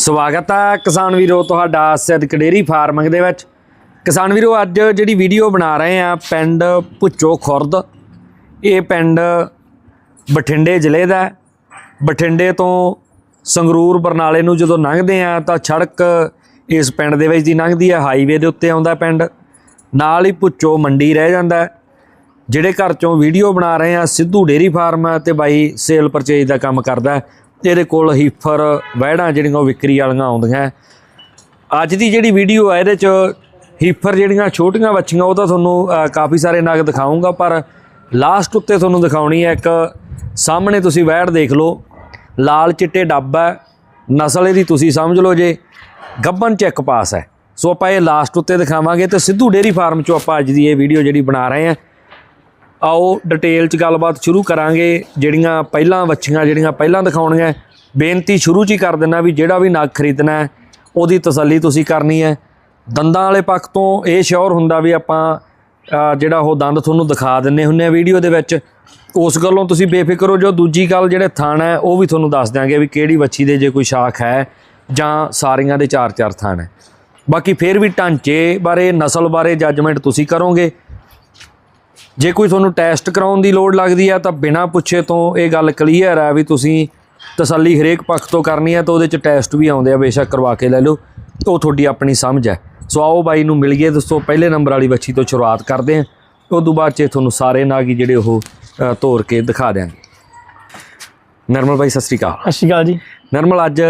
ਸਵਾਗਤ ਹੈ ਕਿਸਾਨ ਵੀਰੋ, ਤੁਹਾਡਾ ਸਿੱਧਕ ਡੇਰੀ ਫਾਰਮਿੰਗ ਦੇ ਵਿੱਚ। ਕਿਸਾਨ ਵੀਰੋ, ਅੱਜ ਜਿਹੜੀ ਵੀਡੀਓ ਬਣਾ ਰਹੇ ਆ, ਪਿੰਡ ਭੁੱਚੋ ਖੁਰਦ। ਇਹ ਪਿੰਡ ਬਠਿੰਡੇ ਜ਼ਿਲ੍ਹੇ ਦਾ ਬਠਿੰਡੇ ਤੋਂ ਸੰਗਰੂਰ, ਬਰਨਾਲੇ ਨੂੰ ਜਦੋਂ ਲੰਘਦੇ ਆ, ਤਾਂ ਸੜਕ ਇਸ ਪਿੰਡ ਦੇ ਵਿੱਚ ਦੀ ਲੰਘਦੀ ਹੈ ਹਾਈਵੇ ਦੇ ਉੱਤੇ ਆਉਂਦਾ ਪਿੰਡ। ਨਾਲ ਹੀ ਭੁੱਚੋ ਮੰਡੀ ਰਹਿ ਜਾਂਦਾ ਜਿਹੜੇ ਘਰ ਚੋਂ ਵੀਡੀਓ ਬਣਾ ਰਹੇ ਆ, ਸਿੱਧੂ ਡੇਰੀ ਫਾਰਮ ਹੈ ਤੇ ਬਾਈ ਸੇਲ ਪਰਚੇਜ ਦਾ ਕੰਮ ਕਰਦਾ ਹੈ। ਇਹਦੇ ਕੋਲ ਹੀਫਰ ਵਹਿੜਾਂ ਜਿਹੜੀਆਂ ਉਹ ਵਿਕਰੀ ਵਾਲੀਆਂ ਆਉਂਦੀਆਂ। ਅੱਜ ਦੀ ਜਿਹੜੀ ਵੀਡੀਓ ਹੈ ਇਹਦੇ ਚ ਹੀਫਰ ਜਿਹੜੀਆਂ ਛੋਟੀਆਂ ਬੱਚੀਆਂ ਉਹ ਤਾਂ ਤੁਹਾਨੂੰ ਕਾਫੀ ਸਾਰੇ ਨਗ ਦਿਖਾਉਂਗਾ ਪਰ ਲਾਸਟ ਉੱਤੇ ਤੁਹਾਨੂੰ ਦਿਖਾਉਣੀ ਹੈ ਇੱਕ, ਸਾਹਮਣੇ ਤੁਸੀਂ ਵਹਿੜ ਦੇਖ ਲਓ। ਲਾਲ ਚਿੱਟੇ ਡੱਬ ਹੈ ਨਸਲ ਇਹਦੀ ਤੁਸੀਂ ਸਮਝ ਲਓ ਜੇ, ਗੱਬਨ ਚੈੱਕ ਪਾਸ ਹੈ ਸੋ ਆਪਾਂ ਇਹ ਲਾਸਟ ਉੱਤੇ ਦਿਖਾਵਾਂਗੇ ਤੇ ਸਿੱਧੂ ਡੇਰੀ ਫਾਰਮ ਚੋਂ ਆਪਾਂ ਅੱਜ ਦੀ ਇਹ ਵੀਡੀਓ ਜਿਹੜੀ ਬਣਾ ਰਹੇ ਹਾਂ ਆਓ ਡਿਟੇਲ ਚ ਗੱਲਬਾਤ ਸ਼ੁਰੂ ਕਰਾਂਗੇ। ਜਿਹੜੀਆਂ ਪਹਿਲਾਂ ਵੱਛੀਆਂ, ਜਿਹੜੀਆਂ ਪਹਿਲਾਂ ਦਿਖਾਉਣੀਆਂ, ਬੇਨਤੀ ਸ਼ੁਰੂ ਚ ਹੀ ਕਰ ਦਿੰਦਾ ਵੀ ਜਿਹੜਾ ਵੀ ਨਗ ਖਰੀਦਣਾ ਉਹਦੀ ਤਸੱਲੀ ਤੁਸੀਂ ਕਰਨੀ ਹੈ। ਦੰਦਾਂ ਵਾਲੇ ਪੱਖ ਤੋਂ ਇਹ ਸ਼ੋਰ ਹੁੰਦਾ ਵੀ ਆਪਾਂ ਜਿਹੜਾ ਉਹ ਦੰਦ ਤੁਹਾਨੂੰ ਦਿਖਾ ਦਿੰਨੇ ਹੁੰਨੇ ਆ ਵੀਡੀਓ ਦੇ ਵਿੱਚ। ਉਸ ਗੱਲੋਂ ਤੁਸੀਂ ਬੇਫਿਕਰ ਹੋ ਜੋ ਦੂਜੀ ਗੱਲ ਜਿਹੜੇ ਥਣ ਹੈ, ਉਹ ਵੀ ਤੁਹਾਨੂੰ ਦੱਸ ਦਿਆਂਗੇ ਵੀ ਕਿਹੜੀ ਵੱਛੀ ਦੇ ਜੇ ਕੋਈ ਸ਼ਾਖ ਹੈ ਜਾਂ ਸਾਰੀਆਂ ਦੇ ਚਾਰ ਚਾਰ ਥਣ ਹੈ। ਬਾਕੀ ਫਿਰ ਵੀ ਢਾਂਚੇ ਬਾਰੇ, ਨਸਲ ਬਾਰੇ ਜੱਜਮੈਂਟ ਤੁਸੀਂ ਕਰੋਗੇ। ਜੇ ਕੋਈ ਤੁਹਾਨੂੰ ਟੈਸਟ ਕਰਾਉਣ ਦੀ ਲੋੜ ਲੱਗਦੀ ਹੈ ਤਾਂ ਬਿਨਾਂ ਪੁੱਛੇ ਤੋਂ ਇਹ ਗੱਲ ਕਲੀਅਰ ਹੈ ਵੀ ਤੁਸੀਂ ਤਸੱਲੀ ਹਰੇਕ ਪੱਖ ਤੋਂ ਕਰਨੀ ਹੈ ਤਾਂ ਉਹਦੇ ਚ ਟੈਸਟ ਵੀ ਆਉਂਦੇ ਆ ਬੇਸ਼ੱਕ ਕਰਵਾ ਕੇ ਲੈ ਲਓ ਉਹ ਤੁਹਾਡੀ ਆਪਣੀ ਸਮਝ ਹੈ ਸੋ ਆਓ ਬਾਈ ਨੂੰ ਮਿਲ ਗਏ ਦੋਸਤੋ ਪਹਿਲੇ ਨੰਬਰ ਵਾਲੀ ਬੱਚੀ ਤੋਂ ਸ਼ੁਰੂਆਤ ਕਰਦੇ ਹਾਂ ਉਸ ਤੋਂ ਬਾਅਦ ਚ ਤੁਹਾਨੂੰ ਸਾਰੇ ਨਾਗੀ ਜਿਹੜੇ ਉਹ ਤੋਰ ਕੇ ਦਿਖਾ ਦਿਆਂਗੇ। ਨਰਮਲ ਬਾਈ ਸਤਿ ਸ੍ਰੀ ਅਕਾਲ। ਸਤਿ ਸ਼੍ਰੀ ਅਕਾਲ ਜੀ। ਨਰਮਲ ਅੱਜ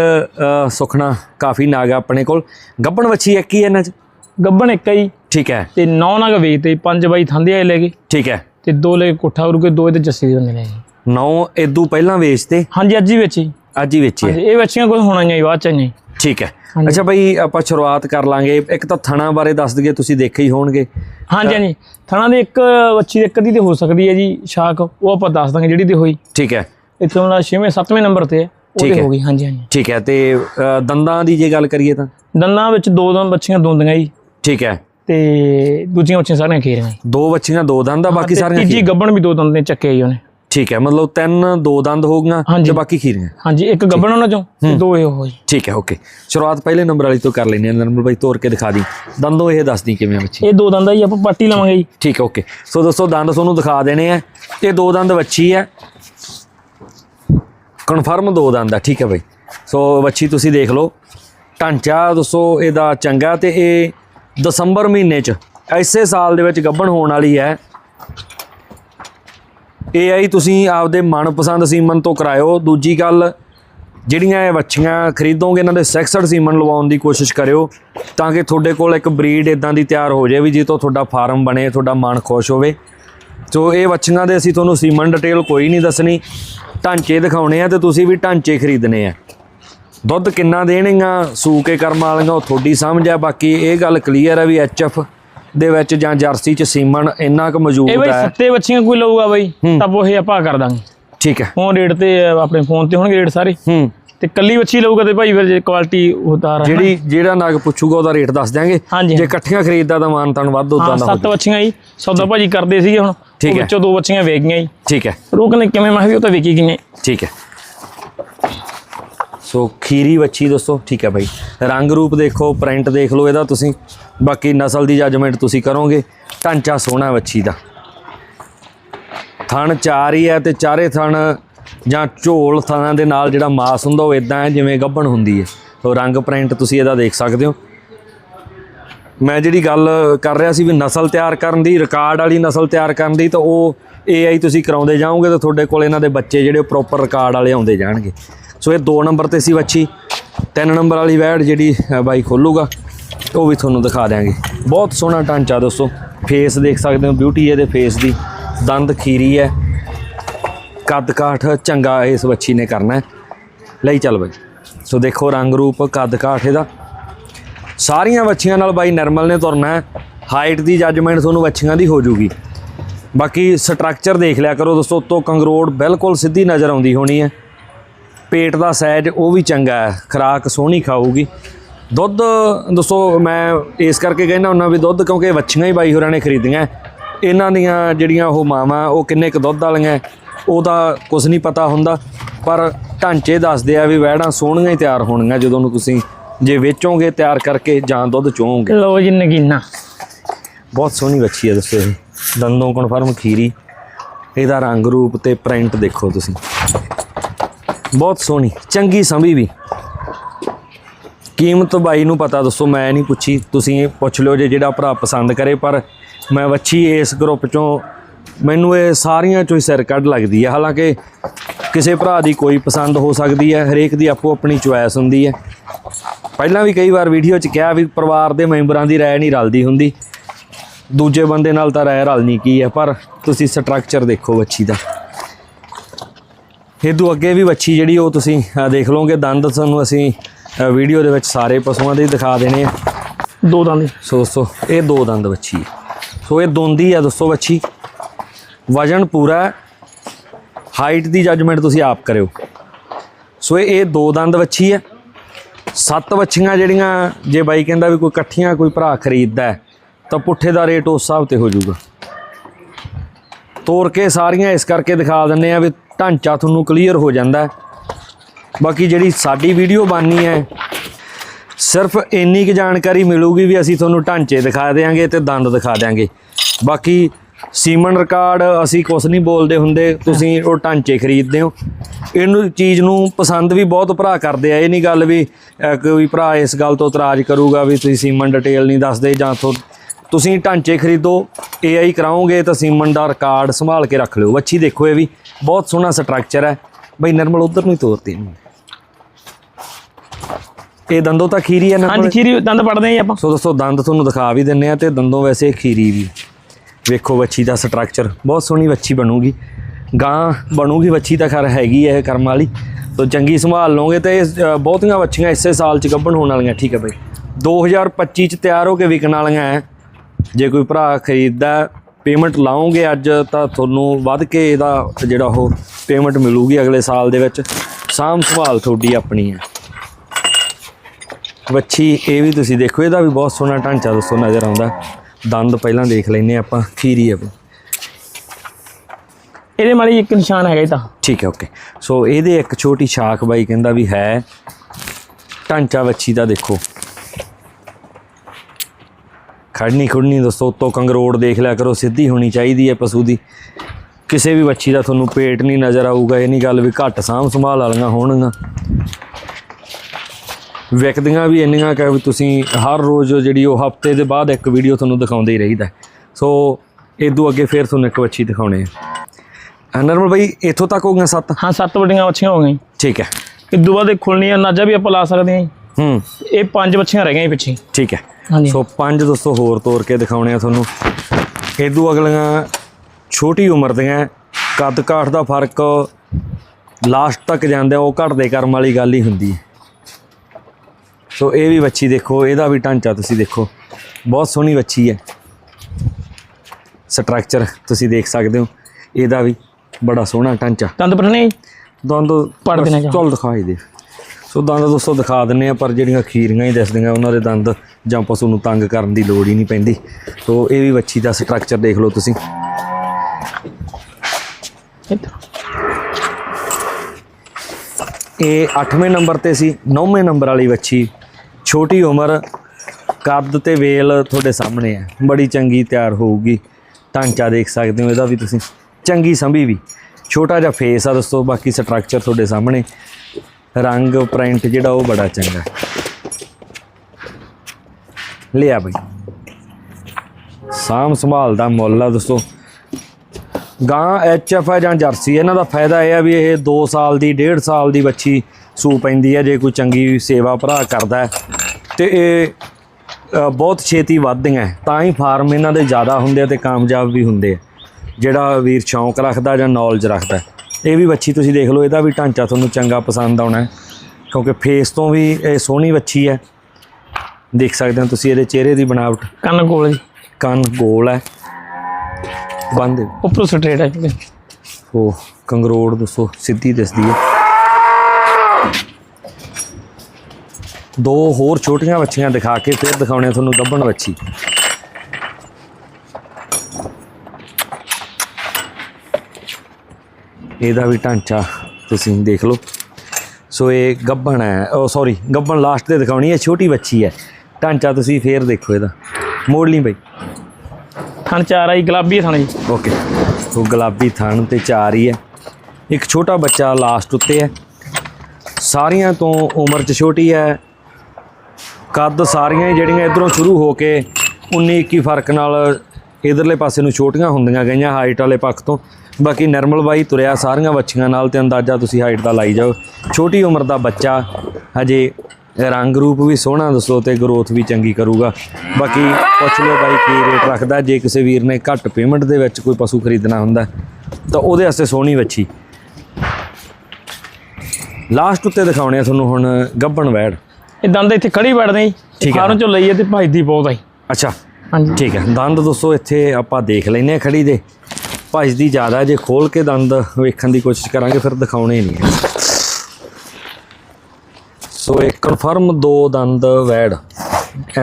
ਸੁਖਣਾ ਕਾਫੀ ਨਾਗ ਆ ਆਪਣੇ ਕੋਲ। ਗੱਬਣ ਵੱਛੀ ਇੱਕ ਹੀ ਹੈ ਇਹਨਾਂ ਚ? ਗੱਬਣ ਇੱਕ ਆ ਜੀ। ਠੀਕ ਹੈ। ਤੇ ਨੌ ਨਗ ਵੇਚਤੇ ਪੰਜ ਬਾਈ ਥੰਦੇ ਆਏ ਲੈ ਗਏ ਠੀਕ ਹੈ। ਤੇ ਦੋ ਲੈ ਕੇ ਕੋਠਾ ਉਰ ਕੇ ਦੋ ਇਹਦੇ ਜੱਸੀ ਦੇ ਹੁੰਦੇ ਨੇ ਜੀ ਨੌ ਇਦੋਂ ਪਹਿਲਾਂ ਵੇਚਤੇ ਹਾਂਜੀ ਅੱਜ ਹੀ ਵੇਚੀ। ਅੱਜ ਹੀ ਵੇਚੀ ਹੈ। ਇਹ ਬੱਚੀਆਂ ਕੋਈ ਹੋਣਾ ਹੀ ਬਾਅਦ ਚ ਜੀ ਠੀਕ ਹੈ। ਅੱਛਾ ਬਈ ਆਪਾਂ ਸ਼ੁਰੂਆਤ ਕਰ ਲਾਂਗੇ। ਇੱਕ ਤਾਂ ਥਣਾ ਬਾਰੇ ਦੱਸ ਦਈਏ ਤੁਸੀਂ ਦੇਖੇ ਹੀ ਹੋਣਗੇ। ਹਾਂਜੀ ਹਾਂਜੀ। ਥਣਾ ਦੇ ਇੱਕ ਬੱਚੀ ਦੇ ਇੱਕ ਦੀ ਤੇ ਹੋ ਸਕਦੀ ਹੈ ਜੀ ਸ਼ਾਕ। ਉਹ ਆਪਾਂ ਦੱਸ ਦਾਂਗੇ ਜਿਹੜੀ ਤੇ ਹੋਈ। ਠੀਕ ਹੈ। ਇੱਥੇ ਉਹਨਾਂ 6ਵੇਂ 7ਵੇਂ ਨੰਬਰ ਤੇ ਹੈ। ਠੀਕ ਹੈ। ਹੋ ਗਈ ਹਾਂਜੀ ਹਾਂਜੀ। ਠੀਕ ਹੈ। ਤੇ ਦੰਦਾਂ ਦੀ ਜੇ ਗੱਲ ਕਰੀਏ ਤਾਂ? ਦੰਦਾਂ ਵਿੱਚ ਦੋ ਦੋ ਬੱਚੀਆਂ ਦੋਂਦੀਆਂ ਜੀ। ਠੀਕ ਹੈ। ਤੇ ਦੂਜੀਆਂ ਬੱਚੀਆਂ ਸਾਰੀਆਂ ਖੀਰੀਆਂ ਜੀ ਦੋ ਬੱਚੀਆਂ ਦੋ ਦੰਦ ਆ ਬਾਕੀ ਸਾਰੀਆਂ ਤੀਜੀ ਖੀਰ। ਗੱਬਣ ਵੀ ਦੋ ਦੰਦ ਨੇ ਚੱਕੇ ਜੀ ਉਹਨੇ। ਠੀਕ ਹੈ ਮਤਲਬ ਤਿੰਨ ਦੋ ਦੰਦ ਹੋ ਗਈਆਂ। ਤੇ ਬਾਕੀ ਖੀਰੀਆਂ। ਹਾਂਜੀ ਇੱਕ ਗੱਬਣ ਉਹਨਾਂ ਚੋਂ ਦੋ ਇਹ ਹੋਈ ਠੀਕ ਹੈ ਓਕੇ। ਸ਼ੁਰੂਆਤ ਪਹਿਲੇ ਨੰਬਰ ਵਾਲੀ ਤੋਂ ਕਰ ਲੈਂਦੇ ਹਾਂ ਨਰਮਲ ਬਾਈ ਤੋਰ ਕੇ ਦਿਖਾ ਦੀ। ਦੰਦੋਂ ਇਹ ਦੱਸ ਦੀ ਕਿਵੇਂ ਬੱਚੀ ਇਹ ਦੋ ਦੰਦ ਆ ਜੀ ਆਪਾਂ ਪਾਟੀ ਲਵਾਂਗੇ ਜੀ। ਠੀਕ ਹੈ ਓਕੇ। ਸੋ ਦੋਸਤੋ ਦੰਦ ਤੁਹਾਨੂੰ ਦਿਖਾ ਦੇਣੇ ਆ ਇਹ ਦੋ ਦੰਦ ਵੱਛੀ ਹੈ ਕਨਫਰਮ ਦੋ ਦੰਦ ਆ ਠੀਕ ਹੈ ਬਾਈ। ਸੋ ਵੱਛੀ ਤੁਸੀਂ ਦੇਖ ਲਓ। ਢਾਂਚਾ ਦੋਸਤੋ ਇਹਦਾ ਚੰਗਾ ਤੇ ਇਹ ਦਸੰਬਰ ਮਹੀਨੇ ਚ ਐਸੇ ਸਾਲ ਦੇ ਵਿੱਚ ਗੱਭਣ ਹੋਣ ਵਾਲੀ ਹੈ। ਇਹ ਆਈ ਤੁਸੀਂ ਆਪਦੇ ਮਨਪਸੰਦ ਸੀਮਨ ਤੋਂ ਕਰਾਇਓ। ਦੂਜੀ ਗੱਲ, ਜਿਹੜੀਆਂ ਇਹ ਵੱਛੀਆਂ ਖਰੀਦੋਗੇ, ਇਹਨਾਂ ਦੇ ਸੈਕਸਡ ਸੀਮਨ ਲਵਾਉਣ ਦੀ ਕੋਸ਼ਿਸ਼ ਕਰਿਓ, ਤਾਂ ਕਿ ਤੁਹਾਡੇ ਕੋਲ ਇੱਕ ਬਰੀਡ ਇਦਾਂ ਦੀ ਤਿਆਰ ਹੋ ਜਾਏ ਵੀ ਜਿਸ ਤੋਂ ਤੁਹਾਡਾ ਫਾਰਮ ਬਣੇ, ਤੁਹਾਡਾ ਮਨ ਖੁਸ਼ ਹੋਵੇ। ਸੋ ਇਹ ਵੱਛੀਆਂ ਦੇ ਅਸੀਂ ਤੁਹਾਨੂੰ ਸੀਮਨ ਡਿਟੇਲ ਕੋਈ ਨਹੀਂ ਦੱਸਣੀ। ਢਾਂਚੇ ਦਿਖਾਉਣੇ ਆ ਤੇ ਤੁਸੀਂ ਵੀ ਢਾਂਚੇ ਖਰੀਦਣੇ ਆ। ਦੁੱਧ ਕਿੰਨਾ ਦੇਣਗੀਆਂ ਸੂ ਕੇ ਕਰਮ ਵਾਲੀਆਂ ਉਹ ਤੁਹਾਡੀ ਸਮਝ ਆ। ਬਾਕੀ ਇਹ ਗੱਲ ਕਲੀਅਰ ਹੈ ਵੀ ਐਚਐਫ ਦੇ ਵਿੱਚ ਜਾਂ ਜਰਸੀ ਚ ਸੀਮਨ ਇੰਨਾ ਕੁ ਇਹ ਮੌਜੂਦ ਬਈ ਹੈ। ਸੱਤੇ ਬੱਚੀਆਂ ਕੋਈ ਲਊਗਾ ਬਈ। ਤਾਂ ਉਹ ਇਹ ਆਪਾਂ ਕਰ ਦਾਂਗੇ। ਠੀਕ ਹੈ। ਫੋਨ ਰੇਟ ਤੇ ਆਪਣੇ ਫੋਨ ਤੇ ਹੋਣਗੇ ਰੇਟ ਸਾਰੇ। ਹੂੰ। ਤੇ ਕੱਲੀ ਬੱਚੀ ਲਊਗਾ ਤੇ ਭਾਈ ਫਿਰ ਜੇ ਕੁਆਲਿਟੀ ਉਤਾਰ ਜਿਹੜੀ ਜਿਹੜਾ ਨਗ ਪੁੱਛੂਗਾ ਉਹਦਾ ਰੇਟ ਦੱਸ ਦਿਆਂਗੇ। ਜੇ ਇਕੱਠੀਆਂ ਖਰੀਦਦਾ ਤਾਂ ਮਾਨ ਤਨ ਵੱਧ ਉਦਾਂ ਦਾ ਸੱਤ ਬੱਚੀਆਂ ਜੀ। ਸੌਦਾ ਭਾਜੀ ਕਰਦੇ ਸੀਗੇ ਹੁਣ। ਵਿੱਚੋਂ ਦੋ ਬੱਚੀਆਂ ਵੇਚ ਗਈਆਂ ਜੀ। ਠੀਕ ਹੈ। ਰੋਕ ਨੇ ਕਿਵੇਂ ਮੈਂ ਵੀ ਉਹ ਤਾਂ ਵਿਕੀ ਗਈਆਂ ਠੀਕ ਹੈ। ਸੋ ਖੀਰੀ ਵੱਛੀ ਦੋਸਤੋ ਠੀਕ ਹੈ ਭਾਈ ਰੰਗ ਰੂਪ ਦੇਖੋ ਪ੍ਰਿੰਟ ਦੇਖ ਲਓ ਇਹਦਾ ਤੁਸੀਂ। ਬਾਕੀ ਨਸਲ ਦੀ ਜੱਜਮੈਂਟ ਤੁਸੀਂ ਕਰੋਗੇ, ਢਾਂਚਾ ਸੋਹਣਾ ਵੱਛੀ ਦਾ। ਥਣ ਚਾਰ ਹੀ ਹੈ ਤੇ ਚਾਰੇ ਥਣ ਜਾਂ ਝੋਲ ਥਣਾਂ ਦੇ ਨਾਲ ਜਿਹੜਾ ਮਾਸ ਹੁੰਦਾ ਉਹ ਇਦਾਂ ਹੈ ਜਿਵੇਂ ਗੱਭਣ ਹੁੰਦੀ ਹੈ। ਸੋ ਰੰਗ ਪ੍ਰਿੰਟ ਤੁਸੀਂ ਇਹਦਾ ਦੇਖ ਸਕਦੇ ਹੋ। ਮੈਂ ਜਿਹੜੀ ਗੱਲ ਕਰ ਰਿਹਾ ਸੀ ਵੀ ਨਸਲ ਤਿਆਰ ਕਰਨ ਦੀ ਰਿਕਾਰਡ ਵਾਲੀ ਨਸਲ ਤਿਆਰ ਕਰਨ ਦੀ, ਤਾਂ ਉਹ AI ਤੁਸੀਂ ਕਰਾਉਂਦੇ ਜਾਓਗੇ ਤਾਂ ਤੁਹਾਡੇ ਕੋਲ ਇਹਨਾਂ ਦੇ ਬੱਚੇ ਜਿਹੜੇ ਪ੍ਰੋਪਰ ਰਿਕਾਰਡ ਵਾਲੇ ਆਉਂਦੇ ਜਾਣਗੇ। ਸੋ ਇਹ 2 ਨੰਬਰ ਤੇ ਸੀ ਵੱਛੀ। 3 ਨੰਬਰ ਵਾਲੀ ਵੈੜ ਜਿਹੜੀ ਬਾਈ ਖੋਲੂਗਾ ਉਹ ਵੀ ਤੁਹਾਨੂੰ ਦਿਖਾ ਦਿਆਂਗੇ। ਬਹੁਤ ਸੋਹਣਾ ਢਾਂਚਾ ਦੋਸਤੋ। ਫੇਸ ਦੇਖ ਸਕਦੇ ਹੋ ਬਿਊਟੀ ਇਹਦੇ ਫੇਸ ਦੀ। ਦੰਦ ਖੀਰੀ ਹੈ। ਕੱਦ ਕਾਠ ਚੰਗਾ ਇਸ ਵੱਛੀ ਨੇ ਕਰਨਾ ਹੈ। ਲਈ ਚੱਲ ਬਾਈ। ਸੋ ਦੇਖੋ ਰੰਗ ਰੂਪ, ਕੱਦ ਕਾਠ ਇਹਦਾ। ਸਾਰੀਆਂ ਵੱਛੀਆਂ ਨਾਲ ਬਾਈ ਨਰਮਲ ਨੇ ਤੁਰਨਾ ਹਾਈਟ ਦੀ ਜੱਜਮੈਂਟ ਤੁਹਾਨੂੰ ਵੱਛੀਆਂ ਦੀ ਹੋ ਜੂਗੀ। ਬਾਕੀ ਸਟਰਕਚਰ ਦੇਖ ਲਿਆ ਕਰੋ ਦੋਸਤੋ, ਉੱਤੋਂ ਕੰਗਰੋੜ ਬਿਲਕੁਲ ਸਿੱਧੀ ਨਜ਼ਰ ਆਉਂਦੀ ਹੋਣੀ ਹੈ। ਪੇਟ ਦਾ ਸਾਈਜ਼ ਉਹ ਵੀ ਚੰਗਾ ਹੈ ਖਰਾਕ ਸੋਹਣੀ ਖਾਊਗੀ। ਦੁੱਧ ਦੋਸਤੋ ਮੈਂ ਇਸ ਕਰਕੇ ਕਹਿੰਦਾ ਹੁੰਦਾ ਵੀ ਦੁੱਧ ਕਿਉਂਕਿ ਵੱਛੀਆਂ ਹੀ ਬਾਈ ਹੋਰਾਂ ਨੇ ਖਰੀਦੀਆਂ। ਇਹਨਾਂ ਦੀਆਂ ਜਿਹੜੀਆਂ ਉਹ ਮਾਵਾਂ ਉਹ ਕਿੰਨੇ ਕੁ ਦੁੱਧ ਵਾਲੀਆਂ ਉਹਦਾ ਕੁਝ ਨਹੀਂ ਪਤਾ ਹੁੰਦਾ। ਪਰ ਢਾਂਚੇ ਦੱਸਦੇ ਆ ਵੀ ਵਹਿੜਾਂ ਸੋਹਣੀਆਂ ਹੀ ਤਿਆਰ ਹੋਣਗੀਆਂ ਜਦੋਂ ਨੂੰ ਤੁਸੀਂ ਜੇ ਵੇਚੋਗੇ ਤਿਆਰ ਕਰਕੇ ਜਾਂ ਦੁੱਧ ਚੋਵੋਗੇ। ਲਓ ਜੀ ਨਗੀਨਾ। ਬਹੁਤ ਸੋਹਣੀ ਬੱਚੀ ਹੈ ਦੱਸੋ ਇਹ। ਦੰਦੋਂ ਕਨਫਰਮ ਖੀਰੀ। ਇਹਦਾ ਰੰਗ ਰੂਪ ਤੇ ਪ੍ਰਿੰਟ ਦੇਖੋ ਤੁਸੀਂ। ਬਹੁਤ ਸੋਹਣੀ, ਚੰਗੀ ਸੰਭੀ ਵੀ। ਕੀਮਤ ਬਾਈ ਨੂੰ ਪਤਾ ਦੱਸੋ, ਮੈਂ ਨਹੀਂ ਪੁੱਛੀ। ਤੁਸੀਂ ਪੁੱਛ ਲਿਓ ਜੇ ਜਿਹੜਾ ਭਰਾ ਪਸੰਦ ਕਰੇ, ਪਰ ਮੈਂ ਵੱਛੀ ਇਸ ਗਰੁੱਪ ਚੋਂ, ਮੈਨੂੰ ਇਹ ਸਾਰੀਆਂ ਚੋਂ ਹੀ ਸਿਰ ਕੱਢ ਲੱਗਦੀ ਹੈ ਹਾਲਾਂਕਿ ਕਿਸੇ ਭਰਾ ਦੀ ਕੋਈ ਪਸੰਦ ਹੋ ਸਕਦੀ ਹੈ ਹਰੇਕ ਦੀ ਆਪੋ ਆਪਣੀ ਚੁਆਇਸ ਹੁੰਦੀ ਹੈ ਪਹਿਲਾਂ ਵੀ ਕਈ ਵਾਰ ਵੀਡੀਓ 'ਚ ਕਿਹਾ ਵੀ ਪਰਿਵਾਰ ਦੇ ਮੈਂਬਰਾਂ ਦੀ ਰਾਏ ਨਹੀਂ ਰਲਦੀ ਹੁੰਦੀ। ਦੂਜੇ ਬੰਦੇ ਨਾਲ ਤਾਂ ਰਾਏ ਰਲਣੀ ਕੀ ਹੈ ਪਰ ਤੁਸੀਂ ਸਟਰਕਚਰ ਦੇਖੋ ਵੱਛੀ ਦਾ। ਇਹਦੂ ਅੱਗੇ ਵੀ ਵੱਛੀ ਜਿਹੜੀ ਉਹ ਤੁਸੀਂ ਦੇਖ ਲਓਗੇ। ਦੰਦ ਤੁਹਾਨੂੰ ਅਸੀਂ ਵੀਡੀਓ ਦੇ ਵਿੱਚ ਸਾਰੇ ਪਸ਼ੂਆਂ ਦੇ ਦਿਖਾ ਦੇਣੇ ਆ। ਦੋ ਦੰਦ। ਸੋ ਦੋਸਤੋ ਇਹ ਦੋ ਦੰਦ ਵੱਛੀ। ਹੈ। ਸੋ ਇਹ ਦੋਂਦੀ ਹੈ ਦੋਸਤੋ ਵੱਛੀ। ਵਜਨ ਪੂਰਾ ਹਾਈਟ ਦੀ ਜੱਜਮੈਂਟ ਤੁਸੀਂ ਆਪ ਕਰਿਓ। ਸੋ ਇਹ ਇਹ ਦੋ ਦੰਦ ਵੱਛੀ ਹੈ। ਸੱਤ ਵੱਛੀਆਂ ਜਿਹੜੀਆਂ ਜੇ ਬਾਈ ਕਹਿੰਦਾ ਵੀ ਕੋਈ ਇਕੱਠੀਆਂ ਕੋਈ ਭਰਾ ਖਰੀਦਦਾ ਤਾਂ ਪੁੱਠੇ ਦਾ ਰੇਟ ਉਸ ਹਿਸਾਬ ਤੇ ਹੋ ਜਾਊਗਾ। ਤੋੜ ਕੇ ਸਾਰੀਆਂ ਇਸ ਕਰਕੇ ਦਿਖਾ ਦਿੰਨੇ ਆ ਵੀ ਢਾਂਚਾ ਤੁਹਾਨੂੰ ਕਲੀਅਰ ਹੋ ਜਾਂਦਾ ਬਾਕੀ ਜਿਹੜੀ ਸਾਡੀ ਵੀਡੀਓ ਬਣਨੀ ਹੈ, ਸਿਰਫ ਇੰਨੀ ਕੁ ਜਾਣਕਾਰੀ ਮਿਲੂਗੀ ਵੀ ਅਸੀਂ ਤੁਹਾਨੂੰ ਢਾਂਚੇ ਦਿਖਾ ਦੇਾਂਗੇ ਤੇ ਦੰਦ ਦਿਖਾ ਦੇਾਂਗੇ ਬਾਕੀ ਸੀਮਨ ਰਿਕਾਰਡ ਅਸੀਂ ਕੁਝ ਨਹੀਂ ਬੋਲਦੇ ਹੁੰਦੇ, ਤੁਸੀਂ ਉਹ ਢਾਂਚੇ ਖਰੀਦਦੇ ਹੋ। ਇਹਨੂੰ ਚੀਜ਼ ਨੂੰ ਪਸੰਦ ਵੀ ਬਹੁਤ ਭਰਾ ਕਰਦੇ ਆ, ਇਹ ਨਹੀਂ ਗੱਲ ਵੀ ਕੋਈ ਭਰਾ ਇਸ ਗੱਲ ਤੋਂ ਇਤਰਾਜ਼ ਕਰੂਗਾ ਵੀ ਤੁਸੀਂ ਸੀਮਨ ਡਿਟੇਲ ਨਹੀਂ ਦੱਸਦੇ ਜਾਂ ਥੋ ਤੁਸੀਂ ਢਾਂਚੇ ਖਰੀਦੋ AI ਕਰਾਓਗੇ ਤਾਂ ਸੀਮਨ ਦਾ ਰਿਕਾਰਡ ਸੰਭਾਲ ਕੇ ਰੱਖ ਲਿਓ। ਵੱਛੀ ਦੇਖੋ ਇਹ ਵੀ ਬਹੁਤ ਸੋਹਣਾ ਸਟਰਕਚਰ ਹੈ। ਬਈ ਨਰਮਲ ਉਧਰ ਨੂੰ ਹੀ ਤੋਰਤੀ ਇਹਨੂੰ। ਇਹ ਦੰਦੋਂ ਤਾਂ ਖੀਰੀ ਹੈ ਹਾਂਜੀ ਨਰਮਲ ਖੀਰੀ ਦੰਦ ਪੜਦੇ ਆ ਆਪਾਂ। ਸੋ ਦੋਸਤੋ ਦੰਦ ਤੁਹਾਨੂੰ ਦਿਖਾ ਵੀ ਦਿੰਨੇ ਆ ਤੇ ਦੰਦੋਂ ਵੈਸੇ ਖੀਰੀ ਵੀ ਵੇਖੋ ਵੱਛੀ ਦਾ ਸਟਰਕਚਰ ਬਹੁਤ ਸੋਹਣੀ ਵੱਛੀ ਬਣੂਗੀ। ਗਾਂ ਬਣੂਗੀ ਵੱਛੀ ਤਾਂ ਖਰ ਹੈਗੀ ਇਹ ਕਰਮ ਵਾਲੀ। ਤੋ ਚੰਗੀ ਸੰਭਾਲ ਲਓਗੇ ਤੇ ਬਹੁਤੀਆਂ ਵੱਛੀਆਂ ਇਸੇ ਸਾਲ ਚ ਗੱਭਣ ਹੋਣ ਵਾਲੀਆਂ ਠੀਕ ਹੈ ਬਈ। 2025 ਚ ਤਿਆਰ ਹੋ ਕੇ ਵਿਕਣ ਵਾਲੀਆਂ ਹੈ ਜੇ ਕੋਈ ਭਰਾ ਖਰੀਦਦਾ ਪੇਮੈਂਟ ਲਾਓਗੇ ਅੱਜ ਤਾਂ ਤੁਹਾਨੂੰ ਵੱਧ ਕੇ ਇਹਦਾ ਜਿਹੜਾ ਉਹ ਪੇਮੈਂਟ ਮਿਲੂਗੀ ਅਗਲੇ ਸਾਲ ਦੇ ਵਿੱਚ। ਸਾਂਭ ਸੰਭਾਲ ਤੁਹਾਡੀ ਆਪਣੀ ਹੈ। ਵੱਛੀ ਇਹ ਵੀ ਤੁਸੀਂ ਦੇਖੋ ਇਹਦਾ ਵੀ ਬਹੁਤ ਸੋਹਣਾ ਢਾਂਚਾ ਦੋਸਤੋ ਨਜ਼ਰ ਆਉਂਦਾ। ਦੰਦ ਪਹਿਲਾਂ ਦੇਖ ਲੈਨੇ ਆਪਾਂ ਖੀਰੀ ਆ। ਇਹਦੇ ਮਾਲੀ ਇੱਕ ਨਿਸ਼ਾਨ ਹੈਗਾ ਇਹ ਤਾਂ। ਠੀਕ ਹੈ ਓਕੇ ਸੋ ਇਹਦੇ ਇੱਕ ਛੋਟੀ ਸ਼ਾਖ ਬਾਈ ਕਹਿੰਦਾ ਵੀ ਹੈ ਢਾਂਚਾ ਵੱਛੀ ਦਾ ਦੇਖੋ। ਖੜਨੀ ਖੁੜਨੀ ਦੋਸਤੋ ਉੱਤੋਂ ਕੰਗਰੋੜ ਦੇਖ ਲਿਆ ਕਰੋ ਸਿੱਧੀ ਹੋਣੀ ਚਾਹੀਦੀ ਹੈ ਪਸ਼ੂ ਦੀ। ਕਿਸੇ ਵੀ ਵੱਛੀ ਦਾ ਤੁਹਾਨੂੰ ਪੇਟ ਨਹੀਂ ਨਜ਼ਰ ਆਊਗਾ ਇਹ ਨਹੀਂ ਗੱਲ ਵੀ ਘੱਟ ਸਾਂਭ ਸੰਭਾਲ ਵਾਲੀਆਂ ਹੋਣਗੀਆਂ। ਵਿਕਦੀਆਂ ਵੀ ਇੰਨੀਆਂ ਕਿ ਵੀ ਤੁਸੀਂ ਹਰ ਰੋਜ਼ ਜਿਹੜੀ ਉਹ ਹਫ਼ਤੇ ਦੇ ਬਾਅਦ ਇੱਕ ਵੀਡੀਓ ਤੁਹਾਨੂੰ ਦਿਖਾਉਂਦੇ ਹੀ। ਰਹੀਦਾ ਸੋ ਇਦੋਂ ਅੱਗੇ ਫੇਰ ਤੁਹਾਨੂੰ ਇੱਕ ਵੱਛੀ ਦਿਖਾਉਣੇ ਆ। ਨਰਮਲ ਬਾਈ ਇੱਥੋਂ ਤੱਕ ਹੋ ਗਈਆਂ ਸੱਤ? ਹਾਂ ਸੱਤ ਵੱਡੀਆਂ ਵੱਛੀਆਂ ਹੋ ਗਈਆਂ। ਠੀਕ ਹੈ। ਇਦੋਂ ਬਾਅਦ ਇਹ ਖੁੱਲਣੀ ਅੰਦਾਜ਼ਾ ਵੀ ਆਪਾਂ ਲਾ ਸਕਦੇ ਹਾਂ। ਹੂੰ। ਇਹ ਪੰਜ ਵੱਛੀਆਂ ਰਹਿ ਗਈਆਂ ਪਿੱਛੇ। ਠੀਕ ਹੈ। ਸੋ ਪੰਜ ਦੋਸਤੋ ਹੋਰ ਤੋੜ ਕੇ ਦਿਖਾਉਣੇ ਆ ਤੁਹਾਨੂੰ। ਇਦੋਂ ਅਗਲੀਆਂ ਛੋਟੀ ਉਮਰ ਦੀਆਂ ਕੱਦ ਕਾਠ ਦਾ ਫ਼ਰਕ ਲਾਸਟ ਤੱਕ ਜਾਂਦੇ ਉਹ ਘਟਦੇ ਕਰਮ ਵਾਲੀ ਗੱਲ ਹੀ ਹੁੰਦੀ ਹੈ। ਸੋ ਇਹ ਵੀ ਵੱਛੀ ਦੇਖੋ ਇਹਦਾ ਵੀ ਢਾਂਚਾ ਤੁਸੀਂ ਦੇਖੋ। ਬਹੁਤ ਸੋਹਣੀ ਵੱਛੀ ਹੈ। ਸਟਰਕਚਰ ਤੁਸੀਂ ਦੇਖ ਸਕਦੇ ਹੋ ਇਹਦਾ ਵੀ ਬੜਾ ਸੋਹਣਾ ਢਾਂਚਾ। ਦੰਦ ਜੀ ਦੰਦ ਪੜ੍ਹ ਦੇਣਾ ਚੱਲ ਦਿਖਾਈ ਦੇ। ਸੋ ਦੰਦ ਦੋਸਤੋ ਦਿਖਾ ਦਿੰਨੇ ਆ, ਪਰ ਜਿਹੜੀਆਂ ਖੀਰੀਆਂ ਹੀ ਦਿਸਦੀਆਂ ਉਹਨਾਂ ਦੇ ਦੰਦ ਜਾਂ ਪਸ਼ੂ ਨੂੰ ਤੰਗ ਕਰਨ ਦੀ ਲੋੜ ਹੀ ਨਹੀਂ ਪੈਂਦੀ। ਸੋ ਇਹ ਵੀ ਵੱਛੀ ਦਾ ਸਟਰਕਚਰ ਦੇਖ ਲਓ ਤੁਸੀਂ। ਇਹ 8ਵੇਂ ਨੰਬਰ ਤੇ ਸੀ 9ਵੇਂ ਨੰਬਰ ਵਾਲੀ ਵੱਛੀ। ਛੋਟੀ ਉਮਰ, ਕੱਦ ਤੇ ਵੇਲ ਤੁਹਾਡੇ ਸਾਹਮਣੇ ਹੈ ਬੜੀ ਚੰਗੀ ਤਿਆਰ ਹੋਊਗੀ। ਢਾਂਚਾ ਦੇਖ ਸਕਦੇ ਹੋ ਇਹਦਾ ਵੀ ਤੁਸੀਂ। ਚੰਗੀ ਸੰਭੀ ਵੀ। ਛੋਟਾ ਜਿਹਾ ਫੇਸ ਆ ਦੋਸਤੋ, ਬਾਕੀ ਸਟਰਕਚਰ ਤੁਹਾਡੇ ਸਾਹਮਣੇ। ਰੰਗ ਪ੍ਰਿੰਟ ਜਿਹੜਾ ਉਹ ਬੜਾ ਚੰਗਾ। ਲਿਆ ਬਈ। ਸਾਮ ਸੰਭਾਲ ਦਾ ਮੁੱਲ ਆ ਦੋਸਤੋ। ਗਾਂ ਐਚਐਫ ਹੈ ਜਾਂ ਜਰਸੀ, ਇਹਨਾਂ ਦਾ ਫਾਇਦਾ ਇਹ ਆ ਵੀ ਇਹ 2 ਸਾਲ ਦੀ 1.5 ਸਾਲ ਦੀ ਬੱਚੀ ਸੂ ਪੈਂਦੀ ਹੈ ਜੇ ਕੋਈ ਚੰਗੀ ਸੇਵਾ ਭਰਾ ਕਰਦਾ ਹੈ। ਤੇ ਇਹ ਬਹੁਤ ਛੇਤੀ ਵੱਧਦੀਆਂ ਤਾਂ ਹੀ ਫਾਰਮ ਇਹਨਾਂ ਦੇ ਜ਼ਿਆਦਾ ਹੁੰਦੇ ਆ ਤੇ ਕਾਮਯਾਬ ਵੀ ਹੁੰਦੇ ਆ। ਜਿਹੜਾ ਵੀਰ ਸ਼ੌਂਕ ਰੱਖਦਾ ਜਾਂ ਨੌਲੇਜ ਰੱਖਦਾ ਇਹ ਵੀ ਬੱਚੀ ਤੁਸੀਂ ਦੇਖ ਲਓ ਇਹਦਾ ਵੀ ਢਾਂਚਾ ਤੁਹਾਨੂੰ ਚੰਗਾ ਪਸੰਦ ਆਉਣਾ ਕਿਉਂਕਿ ਫੇਸ ਤੋਂ ਵੀ ਇਹ ਸੋਹਣੀ ਬੱਚੀ ਹੈ। ਦੇਖ ਸਕਦੇ ਹੋ ਤੁਸੀਂ ਇਹਦੇ ਚਿਹਰੇ ਦੀ ਬਣਾਵਟ। ਕੰਨ ਕੋਲ ਜੀ। ਕੰਨ ਗੋਲ ਹੈ। ਬੰਦ ਉੱਪਰੋਂ ਸਟ੍ਰੇਟ ਹੈ ਜੀ। ਉਹ ਕੰਗਰੋੜ ਦੱਸੋ ਸਿੱਧੀ ਦਿਸਦੀ ਹੈ। ਦੋ ਹੋਰ ਛੋਟੀਆਂ ਬੱਚੀਆਂ ਦਿਖਾ ਕੇ ਫਿਰ ਦਿਖਾਉਣੇ ਤੁਹਾਨੂੰ ਗੱਭਣ ਬੱਚੀ ਇਹਦਾ ਵੀ ਢਾਂਚਾ ਤੁਸੀਂ ਦੇਖ ਲਓ। ਸੋ ਇਹ ਗੱਬਣ ਹੈ ਉਹ ਸੌਰੀ ਗੱਬਣ ਲਾਸਟ ਤੇ ਦਿਖਾਉਣੀ ਹੈ ਛੋਟੀ ਬੱਚੀ ਹੈ। ਢਾਂਚਾ ਤੁਸੀਂ ਫੇਰ ਦੇਖੋ ਇਹਦਾ। ਮੋੜ ਲਈ ਬਈ। ਥਣ ਚਾਰ ਆਈ ਗੁਲਾਬੀ ਥਣ ਜੀ। ਓਕੇ ਸੋ ਗੁਲਾਬੀ ਥਣ ਤੇ ਚਾਰ ਹੀ ਹੈ। ਇੱਕ ਛੋਟਾ ਬੱਚਾ ਲਾਸਟ ਉੱਤੇ ਹੈ। ਸਾਰੀਆਂ ਤੋਂ ਉਮਰ 'ਚ ਛੋਟੀ ਹੈ। ਕੱਦ ਸਾਰੀਆਂ ਜਿਹੜੀਆਂ ਇਧਰੋਂ ਸ਼ੁਰੂ ਹੋ ਕੇ 19 21 ਫ਼ਰਕ ਨਾਲ ਇਧਰਲੇ ਪਾਸੇ ਨੂੰ ਛੋਟੀਆਂ ਹੁੰਦੀਆਂ ਗਈਆਂ ਹਾਈਟ ਵਾਲੇ ਪੱਖ ਤੋਂ। ਬਾਕੀ ਨਰਮਲ ਬਾਈ ਤੁਰਿਆ ਸਾਰੀਆਂ ਬੱਚੀਆਂ ਨਾਲ ਤੇ ਅੰਦਾਜ਼ਾ ਤੁਸੀਂ ਹਾਈਟ ਦਾ ਲਾਈ ਜਾਓ। ਛੋਟੀ ਉਮਰ ਦਾ ਬੱਚਾ ਹਜੇ ਰੰਗ ਰੂਪ ਵੀ ਸੋਹਣਾ ਦੱਸੋ ਤੇ ਗਰੋਥ ਵੀ ਚੰਗੀ ਕਰੂਗਾ। ਬਾਕੀ ਪੁੱਛ ਲਿਓ ਬਾਈ ਕੀ ਰੇਟ ਰੱਖਦਾ ਜੇ ਕਿਸੇ ਵੀਰ ਨੇ ਘੱਟ ਪੇਮੈਂਟ ਦੇ ਵਿੱਚ ਕੋਈ ਪਸ਼ੂ ਖਰੀਦਣਾ ਹੁੰਦਾ ਤਾਂ ਉਹਦੇ ਵਾਸਤੇ ਸੋਹਣੀ ਵੱਛੀ। ਲਾਸਟ ਉੱਤੇ ਦਿਖਾਉਣੇ ਆ ਤੁਹਾਨੂੰ ਹੁਣ ਗੱਬਣ ਵੈੜ। ਇਹ ਦੰਦ ਇੱਥੇ ਖੜੀ ਬੈਠਦੇ ਜੀ। ਠੀਕ ਹੈ। ਚੋਂ ਲਈ ਹੈ ਤੇ ਭਜਦੀ ਬਹੁਤ ਆ ਜੀ। ਅੱਛਾ। ਹਾਂਜੀ। ਠੀਕ ਹੈ। ਦੰਦ ਦੋਸਤੋ ਇੱਥੇ ਆਪਾਂ ਦੇਖ ਲੈਨੇ ਆ ਖੜੀ ਦੇ। ਭਜਦੀ ਜ਼ਿਆਦਾ ਜੇ ਖੋਲ ਕੇ ਦੰਦ ਵੇਖਣ ਦੀ ਕੋਸ਼ਿਸ਼ ਕਰਾਂਗੇ ਫਿਰ ਦਿਖਾਉਣੇ ਨਹੀਂ ਸੋ ਇਹ ਕਨਫਰਮ ਦੋ ਦੰਦ ਵੈੜ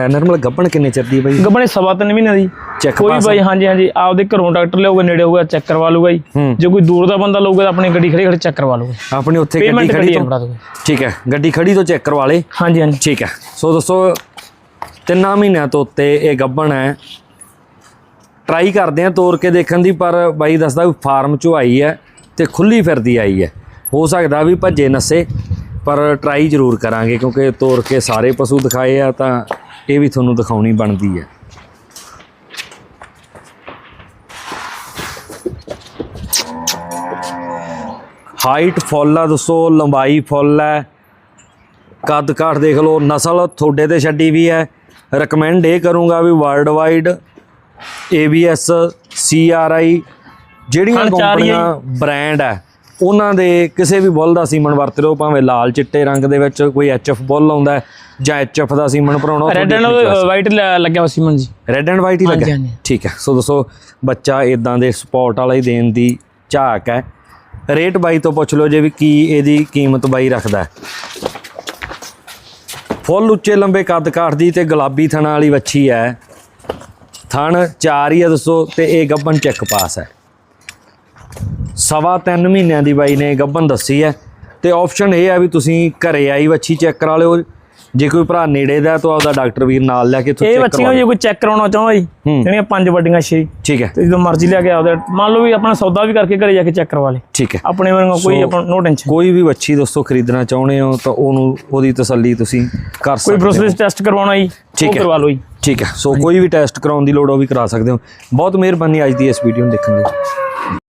ਨਰਮਲ ਗੱਬਣ ਕਿੰਨੇ ਚਿਰ ਦੀ ਬਈ? ਗੱਬਣੇ ਸਵਾ ਤਿੰਨ ਮਹੀਨੇ ਦੀ। ਚੈੱਕ ਕੋਈ ਬਾਈ ਹਾਂਜੀ ਹਾਂਜੀ ਆਪਦੇ ਘਰੋਂ ਡਾਕਟਰ ਲਿਆਊਗਾ ਨੇੜੇ ਹੋਊਗਾ ਚੈੱਕ ਕਰਵਾ ਲੂਗਾ ਜੀ। ਜੇ ਕੋਈ ਦੂਰ ਦਾ ਬੰਦਾ ਲਊਗਾ ਤਾਂ ਆਪਣੀ ਗੱਡੀ ਖੜੀ ਖੜੀ ਚੈੱਕ ਕਰਵਾ ਲੂਗਾ ਆਪਣੀ ਉੱਥੇ ਗੱਡੀ ਖੜੀ ਤੋਂ ਠੀਕ ਹੈ ਗੱਡੀ ਖੜੀ ਤੋਂ ਚੈੱਕ ਕਰਵਾ ਲੇ। ਹਾਂਜੀ ਹਾਂਜੀ। ਠੀਕ ਹੈ। ਸੋ ਦੋਸਤੋ ਤਿੰਨਾਂ ਮਹੀਨਿਆਂ ਤੋਂ ਉੱਤੇ ਇਹ ਗੱਬਣ ਹੈ। ਟਰਾਈ ਕਰਦੇ ਆ ਤੋਰ ਕੇ ਦੇਖਣ ਦੀ, ਪਰ ਬਾਈ ਦੱਸਦਾ ਵੀ ਫਾਰਮ ਚੋਂ ਆਈ ਹੈ ਤੇ ਖੁੱਲੀ ਫਿਰਦੀ ਆਈ ਹੈ। ਹੋ ਸਕਦਾ ਵੀ ਭੱਜੇ ਨਸੇ, ਪਰ ਟਰਾਈ ਜ਼ਰੂਰ ਕਰਾਂਗੇ, ਕਿਉਂਕਿ ਤੋਰ ਕੇ ਸਾਰੇ ਪਸ਼ੂ ਦਿਖਾਏ ਆ, ਤਾਂ ਇਹ ਵੀ ਤੁਹਾਨੂੰ ਦਿਖਾਉਣੀ ਬਣਦੀ ਹੈ। ਹਾਈਟ ਫੁੱਲ ਆ ਦੋਸਤੋ, ਲੰਬਾਈ ਫੁੱਲ ਹੈ। ਕੱਦ ਕਾਠ ਦੇਖ ਲਓ, ਨਸਲ ਤੁਹਾਡੇ ਤੇ ਛੱਡੀ ਵੀ ਹੈ। ਰეკਮੈਂਡ ਇਹ ਕਰੂੰਗਾ ਵੀ ਵਰਲਡ ਵਾਈਡ ABS CRI ਜਿਹੜੀਆਂ ਕੰਪਨੀਆਂ ਬ੍ਰਾਂਡ ਹੈ ਉਹਨਾਂ ਦੇ ਕਿਸੇ ਵੀ ਬੁੱਲ ਦਾ ਸੀਮਨ ਵਰਤ ਲਓ ਭਾਵੇਂ ਲਾਲ ਚਿੱਟੇ ਰੰਗ ਦੇ ਵਿੱਚ ਕੋਈ HF ਬੁੱਲ ਆਉਂਦਾ ਹੈ ਜਾਂ HF ਦਾ ਸੀਮਨ ਭਰਾਉਣਾ ਰੈੱਡ ਐਂਡ ਵਾਈਟ ਲੱਗਿਆ ਹੋਇਆ ਸੀਮਨ ਜੀ। ਰੈੱਡ ਐਂਡ ਵਾਈਟ ਹੀ ਹਾਂਜੀ, ਲੱਗਾ ਹਾਂਜੀ। ਠੀਕ ਹੈ। ਸੋ ਦੱਸੋ ਬੱਚਾ ਇਦਾਂ ਦੇ ਸਪੋਰਟ ਵਾਲਾ ਹੀ ਦੇਣ ਦੀ ਝਾਕ ਹੈ। ਰੇਟ ਬਾਈ ਤੋਂ ਪੁੱਛ ਲਓ ਜੇ ਵੀ ਕੀ ਇਹਦੀ ਕੀਮਤ ਬਾਈ ਰੱਖਦਾ ਫੁੱਲ ਉੱਚੇ ਲੰਬੇ ਕੱਦ ਕਾਠ ਦੀ ਤੇ ਗੁਲਾਬੀ ਥਣਾ ਵਾਲੀ ਵੱਛੀ ਹੈ। ਥਣ ਚਾਰ ਹੀ ਹੈ ਦੱਸੋ ਤੇ ਇਹ ਗੱਬਨ ਚੈੱਕ ਪਾਸ ਹੈ। ਸਵਾ ਤਿੰਨ ਮਹੀਨਿਆਂ ਦੀ ਬਾਈ ਨੇ ਗੱਬਨ ਦੱਸੀ ਹੈ ਤੇ ਆਪਸ਼ਨ ਇਹ ਆ ਵੀ ਤੁਸੀਂ ਘਰੇ ਆਈ ਵੱਛੀ ਚੈੱਕ ਕਰਾ ਲਿਓ। ਜੇ ਕੋਈ ਭਰਾ ਨੇੜੇ ਦਾ ਤਾਂ ਆਪਦਾ ਡਾਕਟਰ ਵੀਰ ਨਾਲ ਲੈ ਕੇ ਇੱਥੋਂ ਇਹ ਚੈੱਕ ਬੱਚੀਆਂ ਕਰਵਾ ਜੇ ਕੋਈ ਚੈੱਕ ਕਰਾਉਣਾ ਚਾਹੁੰਦਾ ਜੀ ਹੂੰ। ਜਿਹੜੀਆਂ ਪੰਜ ਵੱਡੀਆਂ ਛੇ। ਠੀਕ ਹੈ। ਤੇ ਜਦੋਂ ਮਰਜ਼ੀ ਲਿਆ ਕੇ ਆਉਦਾ ਮੰਨ ਲਓ ਵੀ ਆਪਣਾ ਸੌਦਾ ਵੀ ਕਰਕੇ ਘਰੇ ਜਾ ਕੇ ਚੈੱਕ ਕਰਵਾ ਲੇ। ਠੀਕ ਹੈ। ਆਪਣੇ ਵਾਂਗੂ ਕੋਈ ਆਪਣਾ ਨੋ ਟੈਨਸ਼ਨ ਕੋਈ ਵੀ ਵੱਛੀ ਦੋਸਤੋ ਖਰੀਦਣਾ ਚਾਹੁੰਦੇ ਹੋ ਤਾਂ ਉਹਨੂੰ ਉਹਦੀ ਤਸੱਲੀ ਤੁਸੀਂ ਕਰ ਕੋਈ ਸਕਦੇ ਹੋ। ਬਰੋਸਲਿਸ ਟੈਸਟ ਕਰਵਾਉਣਾ ਜੀ ਠੀਕ ਉਹ ਹੈ। ਕਰਵਾ ਲਓ ਜੀ। ਠੀਕ ਹੈ। ਸੋ ਕੋਈ ਵੀ ਟੈਸਟ ਕਰਾਉਣ ਦੀ ਲੋੜ ਉਹ ਵੀ ਕਰਾ ਸਕਦੇ ਹੋ। ਬਹੁਤ ਮਿਹਰਬਾਨੀ ਅੱਜ ਦੀ ਇਸ ਵੀਡੀਓ ਨੂੰ ਦੇਖਣ ਲਈ।